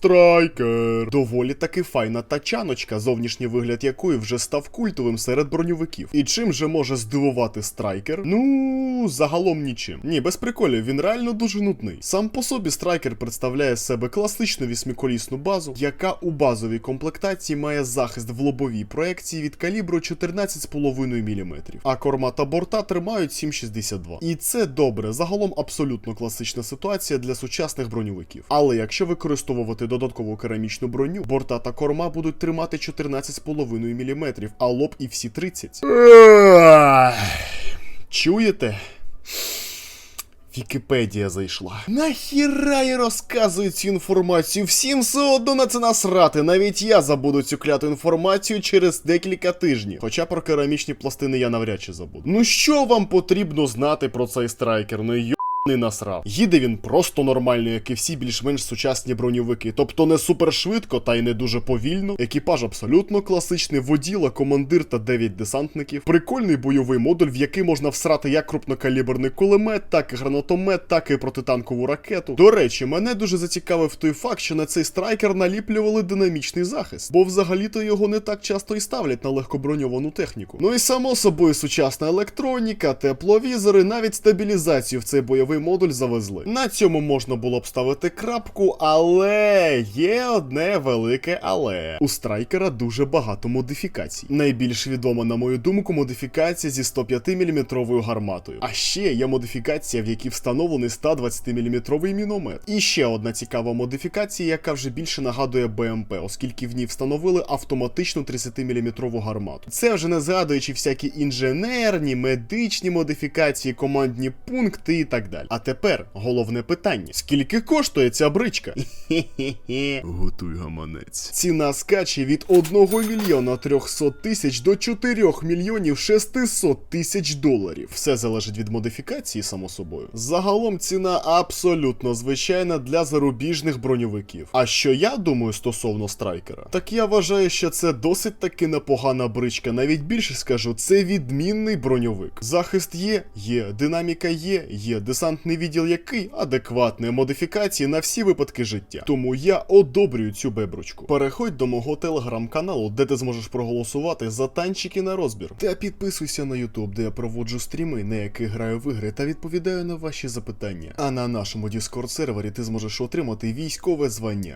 Страйкер. Доволі таки файна тачаночка, зовнішній вигляд якої вже став культовим серед броньовиків. І чим же може здивувати страйкер? Ну, загалом нічим. Ні, без приколів, він реально дуже нудний. Сам по собі страйкер представляє себе класичну вісьмиколісну базу, яка у базовій комплектації має захист в лобовій проекції від калібру 14,5 мм, а корма та борта тримають 7,62. І це добре, загалом абсолютно класична ситуація для сучасних броньовиків. Але якщо використовувати додаткову керамічну броню, борта та корма будуть тримати 14,5 мм, а лоб і всі 30. Чуєте? Вікіпедія зайшла. Нахіра я розказую цю інформацію? Всім все одно на це насрати. Навіть я забуду цю кляту інформацію через декілька тижнів. Хоча про керамічні пластини я навряд чи забуду. Ну що вам потрібно знати про цей страйкер? Ну йо. Не насрав. Їде він просто нормально, як і всі більш-менш сучасні броньовики. Тобто не супер швидко, та й не дуже повільно. Екіпаж абсолютно класичний, воділа, командир та 9 десантників. Прикольний бойовий модуль, в який можна всрати як крупнокаліберний кулемет, так і гранатомет, так і протитанкову ракету. До речі, мене дуже зацікавив той факт, що на цей страйкер наліплювали динамічний захист, бо взагалі-то його не так часто і ставлять на легкоброньовану техніку. Ну і само собою сучасна електроніка, тепловізори, навіть стабілізацію в цей бойовий модуль завезли. На цьому можна було б ставити крапку, але є одне велике але. У страйкера дуже багато модифікацій. Найбільш відома, на мою думку, модифікація зі 105 мм гарматою. А ще є модифікація, в якій встановлений 120 мм міномет. І ще одна цікава модифікація, яка вже більше нагадує БМП, оскільки в ній встановили автоматичну 30 мм гармату. Це вже не згадуючи всякі інженерні, медичні модифікації, командні пункти і так далі. А тепер головне питання: скільки коштує ця бричка? Хе-хе-хе. Готуй гаманець. Ціна скаче від 1 мільйона 300 тисяч до 4 мільйонів 600 тисяч доларів. Все залежить від модифікації, само собою. Загалом ціна абсолютно звичайна для зарубіжних броньовиків. А що я думаю стосовно страйкера? Так я вважаю, що це досить таки непогана бричка. Навіть більше скажу, це відмінний броньовик. Захист є, є, динаміка є, є, десантний відділ який адекватний модифікації на всі випадки життя. Тому я одобрюю цю бебручку. Переходь до мого телеграм-каналу, де ти зможеш проголосувати за танчики на розбір. Та підписуйся на Ютуб, де я проводжу стріми, на яких граю в ігри та відповідаю на ваші запитання. А на нашому Discord сервері ти зможеш отримати військове звання.